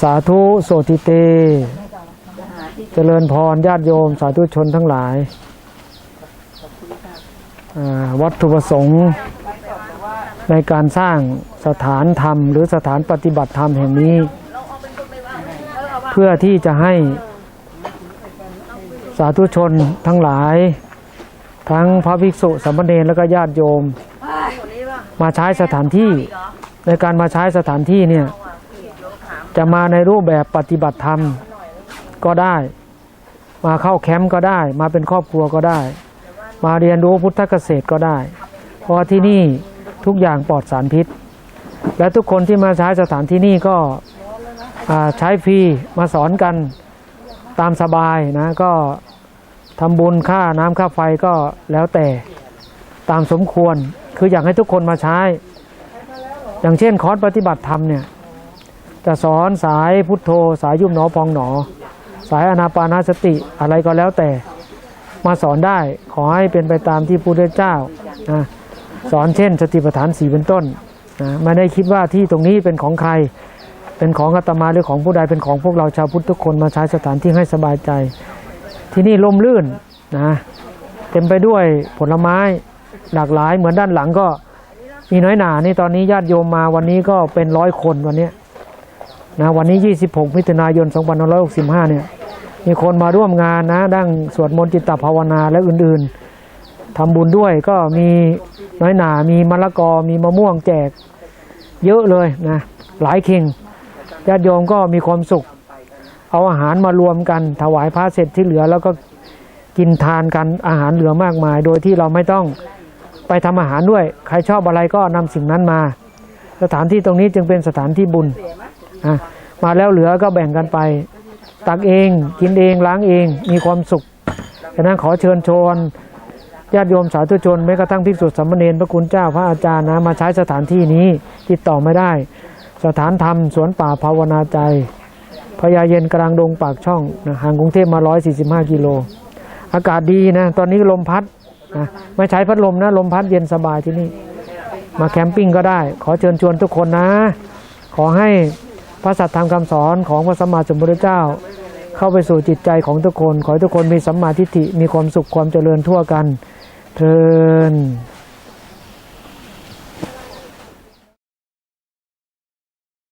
สาธุโสติเต เจริญพรญาติโยม สาธุชนทั้งหลาย วัตถุประสงค์ในการสร้างสถานธรรม หรือสถานปฏิบัติธรรมแห่งนี้ เพื่อที่จะให้สาธุชนทั้งหลาย ทั้งพระภิกษุสามเณรและก็ญาติโยม มาใช้สถานที่ ในการมาใช้สถานที่เนี่ยจะมาในรูปแบบปฏิบัติธรรมก็ได้ มาเข้าแคมป์ก็ได้ มาเป็นครอบครัวก็ได้ มาเรียนรู้พุทธเกษตรก็ได้ เพราะที่นี่ทุกอย่างปลอดสารพิษ และทุกคนที่มาใช้สถานที่นี่ก็ใช้ฟรีมาสอนกันตามสบายนะก็ทำบุญค่าน้ำค่าไฟก็แล้วแต่ตามสมควรคืออยากให้ทุกคนมาใช้ อย่างเช่นคอร์สปฏิบัติธรรมเนี่ยจะสอนสายพุทโธ สายยุบหนอพองหนอ สายอนาปานาสติอะไรก็แล้วแต่ มาสอนได้ขอให้เป็นไปตามที่พุทธเจ้านะสอนเช่นสติปัฏฐานสีเป็นต้นนะไม่ได้คิดว่าที่ตรงนี้เป็นของใคร เป็นของอาตมาหรือของผู้ใดเป็นของพวกเราชาวพุทธทุกคนมาใช้สถานที่ให้สบายใจ ที่นี่ร่มรื่นนะเต็มไปด้วยผลไม้หลากหลายเหมือนด้านหลังก็ มีน้อยหนานี่ตอนนี้ญาติโยมมาวันนี้ก็เป็นร้อยคนวันนี้นะวันนี้ 26 มิถุนายน 2565 เนี่ย มีคนมาร่วมงานนะดั้งสวดมนต์จิตตภาวนาและอื่นๆทำบุญด้วยก็มีน้อยหนา มีมะละกอ มีมะม่วงแจก เยอะเลยนะ หลายเข่งญาติโยมก็มีความสุข เอาอาหารมารวมกัน ถวายพระเสร็จที่เหลือแล้วก็กินทานกันอาหารเหลือมากมาย โดยที่เราไม่ต้อง ไปทำอาหารด้วย ใครชอบอะไรก็นำสิ่งนั้นมา สถานที่ตรงนี้จึงเป็นสถานที่บุญมาแล้วเหลือก็แบ่งกันไป ตักเองกินเองล้างเองมีความสุขฉะนั้นขอเชิญชวนญาติโยมสาธุชนแม้กระทั่งภิกษุสามเณรพระคุณเจ้าพระอาจารย์นะมาใช้สถานที่นี้ติดต่อไม่ได้ สถานธรรมสวนป่าภาวนาใจพญาเย็นกลางดงปากช่องนะห่างกรุงเทพมา 145 กิโล อากาศดีนะ ตอนนี้ลมพัด นะไม่ใช้พัดลมนะลมพัดเย็นสบายที่นี่ มาแคมปิ้งก็ได้ ขอเชิญชวนทุกคนนะ ขอให้พระสัตธรรมคำสอนของพระสัมมาสัมพุทธเจ้า เข้าไปสู่จิตใจของทุกคน ขอให้ทุกคนมีสัมมาทิฏฐิมีความสุขความเจริญทั่วกันเทิน